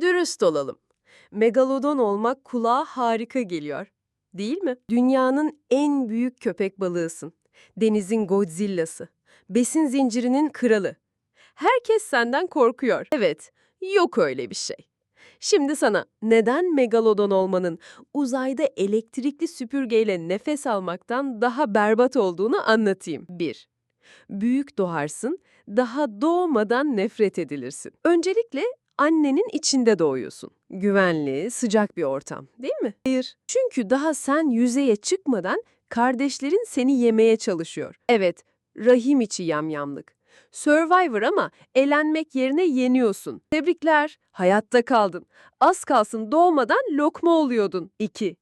Dürüst olalım. Megalodon olmak kulağa harika geliyor. Değil mi? Dünyanın en büyük köpek balığısın. Denizin Godzilla'sı. Besin zincirinin kralı. Herkes senden korkuyor. Evet, yok öyle bir şey. Şimdi sana neden megalodon olmanın uzayda elektrikli süpürgeyle nefes almaktan daha berbat olduğunu anlatayım. 1. Büyük doğarsın, daha doğmadan nefret edilirsin. Öncelikle annenin içinde doğuyorsun. Güvenli, sıcak bir ortam, değil mi? Hayır. Çünkü daha sen yüzeye çıkmadan kardeşlerin seni yemeye çalışıyor. Evet, rahim içi yamyamlık. Survivor ama elenmek yerine yeniyorsun. Tebrikler, hayatta kaldın. Az kalsın doğmadan lokma oluyordun. 2.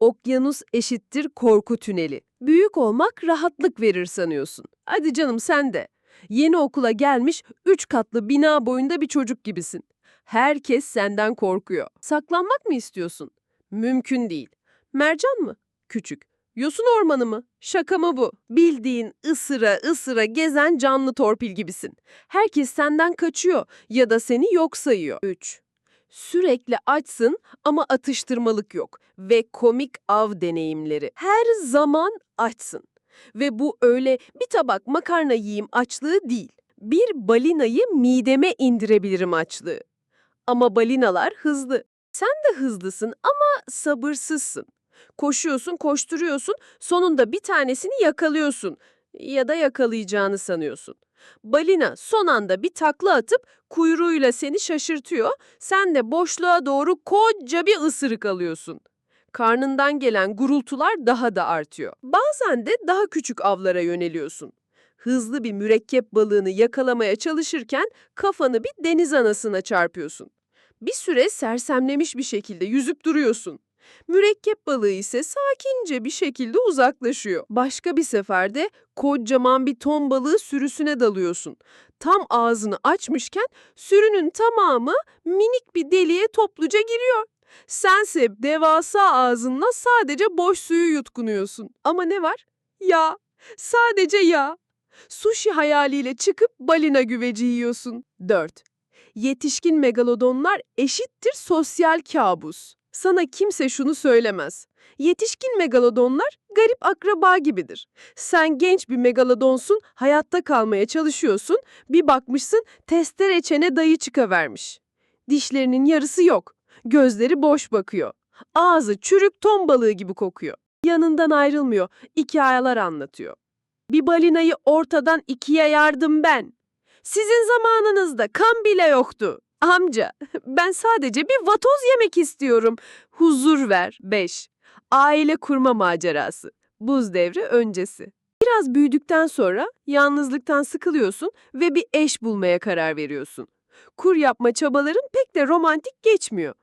Okyanus eşittir korku tüneli. Büyük olmak rahatlık verir sanıyorsun. Hadi canım sen de. Yeni okula gelmiş üç katlı bina boyunda bir çocuk gibisin. Herkes senden korkuyor. Saklanmak mı istiyorsun? Mümkün değil. Mercan mı? Küçük. Yosun ormanı mı? Şaka mı bu? Bildiğin ısıra ısıra gezen canlı torpil gibisin. Herkes senden kaçıyor ya da seni yok sayıyor. 3. Sürekli açsın ama atıştırmalık yok ve komik av deneyimleri. Her zaman açsın. Ve bu öyle bir tabak makarna yiyeyim açlığı değil. Bir balinayı mideme indirebilirim açlığı. Ama balinalar hızlı. Sen de hızlısın ama sabırsızsın. Koşuyorsun, koşturuyorsun, sonunda bir tanesini yakalıyorsun ya da yakalayacağını sanıyorsun. Balina son anda bir takla atıp kuyruğuyla seni şaşırtıyor, sen de boşluğa doğru koca bir ısırık alıyorsun. Karnından gelen gurultular daha da artıyor. Bazen de daha küçük avlara yöneliyorsun. Hızlı bir mürekkep balığını yakalamaya çalışırken kafanı bir deniz anasına çarpıyorsun. Bir süre sersemlemiş bir şekilde yüzüp duruyorsun. Mürekkep balığı ise sakince bir şekilde uzaklaşıyor. Başka bir seferde kocaman bir ton balığı sürüsüne dalıyorsun. Tam ağzını açmışken sürünün tamamı minik bir deliğe topluca giriyor. Sense devasa ağzınla sadece boş suyu yutkunuyorsun. Ama ne var? Yağ. Sadece yağ. Sushi hayaliyle çıkıp balina güveci yiyorsun. 4. Yetişkin megalodonlar eşittir sosyal kabus. Sana kimse şunu söylemez. Yetişkin megalodonlar garip akraba gibidir. Sen genç bir megalodonsun, hayatta kalmaya çalışıyorsun, bir bakmışsın testere çene dayı çıkavermiş. Dişlerinin yarısı yok, gözleri boş bakıyor. Ağzı çürük ton balığı gibi kokuyor. Yanından ayrılmıyor, hikayeler anlatıyor. Bir balinayı ortadan ikiye yardım ben. Sizin zamanınızda kan bile yoktu. Amca, ben sadece bir vatoz yemek istiyorum. Huzur ver. 5. Aile kurma macerası. Buz devri öncesi. Biraz büyüdükten sonra yalnızlıktan sıkılıyorsun ve bir eş bulmaya karar veriyorsun. Kur yapma çabaların pek de romantik geçmiyor.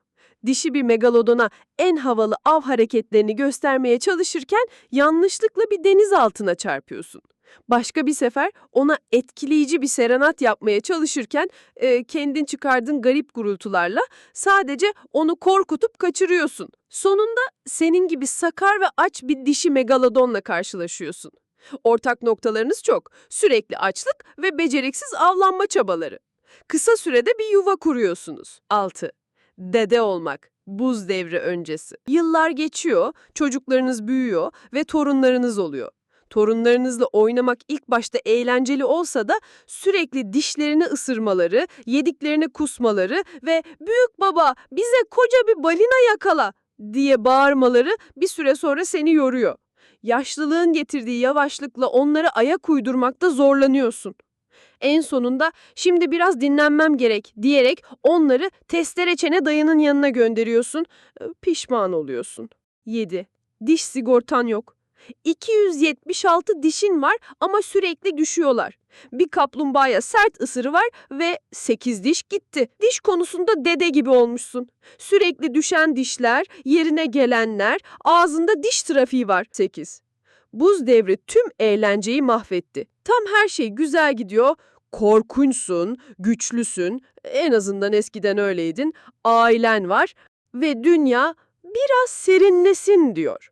Dişi bir megalodona en havalı av hareketlerini göstermeye çalışırken yanlışlıkla bir deniz altına çarpıyorsun. Başka bir sefer ona etkileyici bir serenat yapmaya çalışırken e, kendin çıkardığın garip gurultularla sadece onu korkutup kaçırıyorsun. Sonunda senin gibi sakar ve aç bir dişi megalodonla karşılaşıyorsun. Ortak noktalarınız çok. Sürekli açlık ve beceriksiz avlanma çabaları. Kısa sürede bir yuva kuruyorsunuz. 6. Dede olmak. Buz devri öncesi. Yıllar geçiyor, çocuklarınız büyüyor ve torunlarınız oluyor. Torunlarınızla oynamak ilk başta eğlenceli olsa da sürekli dişlerini ısırmaları, yediklerini kusmaları ve "Büyük baba bize koca bir balina yakala!" diye bağırmaları bir süre sonra seni yoruyor. Yaşlılığın getirdiği yavaşlıkla onlara ayak uydurmakta zorlanıyorsun. En sonunda şimdi biraz dinlenmem gerek diyerek onları testere çene dayının yanına gönderiyorsun. Ee, Pişman oluyorsun. 7. Diş sigortan yok. 276 dişin var ama sürekli düşüyorlar. Bir kaplumbağaya sert ısırı var ve 8 diş gitti. Diş konusunda dede gibi olmuşsun. Sürekli düşen dişler, yerine gelenler, ağzında diş trafiği var. 8. Buz devri tüm eğlenceyi mahvetti. Tam her şey güzel gidiyor. Korkunçsun, güçlüsün, en azından eskiden öyleydin, ailen var ve dünya biraz serinlesin diyor.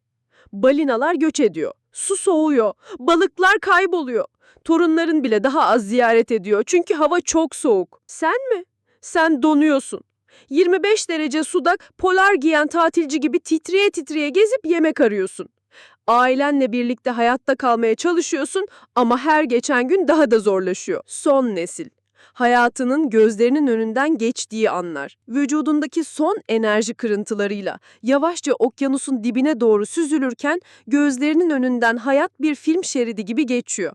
Balinalar göç ediyor. Su soğuyor. Balıklar kayboluyor. Torunların bile daha az ziyaret ediyor çünkü hava çok soğuk. Sen mi? Sen donuyorsun. 25 derece suda polar giyen tatilci gibi titreye titreye gezip yemek arıyorsun. Ailenle birlikte hayatta kalmaya çalışıyorsun ama her geçen gün daha da zorlaşıyor. Son nesil. Hayatının gözlerinin önünden geçtiği anlar. Vücudundaki son enerji kırıntılarıyla yavaşça okyanusun dibine doğru süzülürken gözlerinin önünden hayat bir film şeridi gibi geçiyor.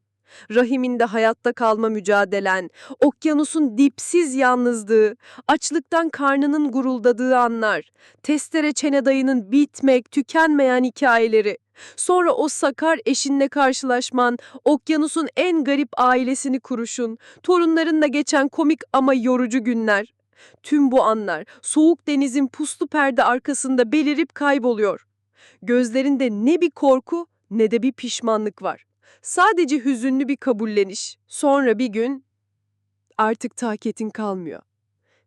Rahiminde hayatta kalma mücadelen, okyanusun dipsiz yalnızlığı, açlıktan karnının guruldadığı anlar, testere çene dayının bitmek, tükenmeyen hikayeleri, sonra o sakar eşinle karşılaşman, okyanusun en garip ailesini kuruşun, torunlarınla geçen komik ama yorucu günler. Tüm bu anlar soğuk denizin puslu perde arkasında belirip kayboluyor. Gözlerinde ne bir korku ne de bir pişmanlık var. Sadece hüzünlü bir kabulleniş. Sonra bir gün artık taketin kalmıyor.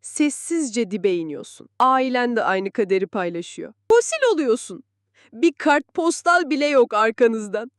Sessizce dibe iniyorsun. Ailen de aynı kaderi paylaşıyor. Fosil oluyorsun. Bir kartpostal bile yok arkanızdan.